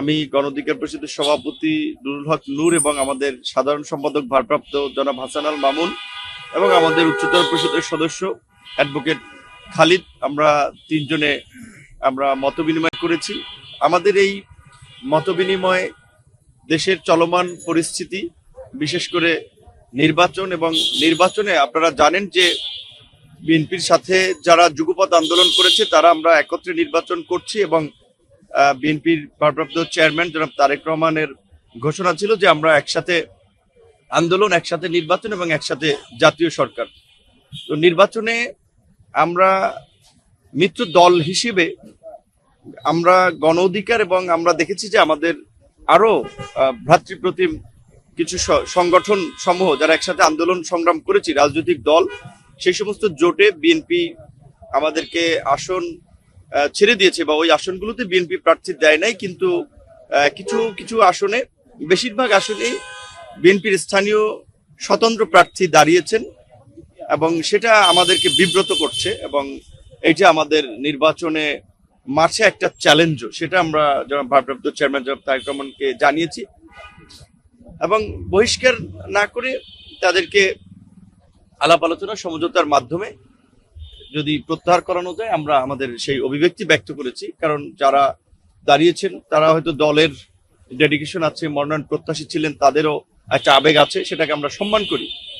আমি গণধিকার পরিষদের সভাপতি নুরুল হক নূর এবং আমাদের সাধারণ সম্পাদক ভারপ্রাপ্ত জনাব হাসান আল মামুন এবং আমাদের উচ্চতর পরিষদের সদস্য অ্যাডভোকেট খালিদ। আমরা তিনজনে আমরা মত বিনিময় করেছি। আমাদের এই মত বিনিময় দেশের চলমান পরিস্থিতি, বিশেষ করে নির্বাচন এবং নির্বাচনে আপনারা জানেন যে বিএনপির সাথে যারা যুগপথ আন্দোলন করেছে, তারা আমরা একত্রে নির্বাচন করছি এবং বিএনপির ভারপ্রাপ্ত চেয়ারম্যান জনাব তারেক রহমানের ঘোষণা ছিল যে আমরা একসাথে আন্দোলন, একসাথে নির্বাচন এবং একসাথে জাতীয় সরকার। তো নির্বাচনে আমরা মিত্র দল হিসেবে আমরা গণ অধিকার এবং আমরা দেখেছি যে আমাদের আরও ভ্রাতৃপ্রতিম কিছু সংগঠন সমূহ যারা একসাথে আন্দোলন সংগ্রাম করেছি, রাজনৈতিক দল, সেই সমস্ত জোটে বিএনপি আমাদেরকে আসন ছেড়ে দিয়েছে বা ওই আসনগুলোতে বিএনপি প্রার্থী দেয় নাই, কিন্তু কিছু কিছু আসনে, বেশিরভাগ আসনে বিএনপির স্থানীয় স্বতন্ত্র প্রার্থী দাঁড়িয়েছেন এবং সেটা আমাদেরকে বিব্রত করছে এবং এইটা আমাদের নির্বাচনে মাঠে একটা চ্যালেঞ্জও, সেটা আমরা জনাব ভারপ্রাপ্ত চেয়ারম্যান জনাব তারেক রহমানকে জানিয়েছি এবং বহিষ্কার না করে তাদেরকে আলাপ আলোচনা সমঝোতার মাধ্যমে যদি প্রত্যাহার করানো যায়, আমরা আমাদের সেই অভিব্যক্তি ব্যক্ত করেছি। কারণ যারা দাঁড়িয়েছেন, তারা হয়তো দলের ডেডিকেশন আছে মনোনয়ন প্রত্যাশী ছিলেন, তাদেরও একটা আবেগ আছে, সেটাকে আমরা সম্মান করি।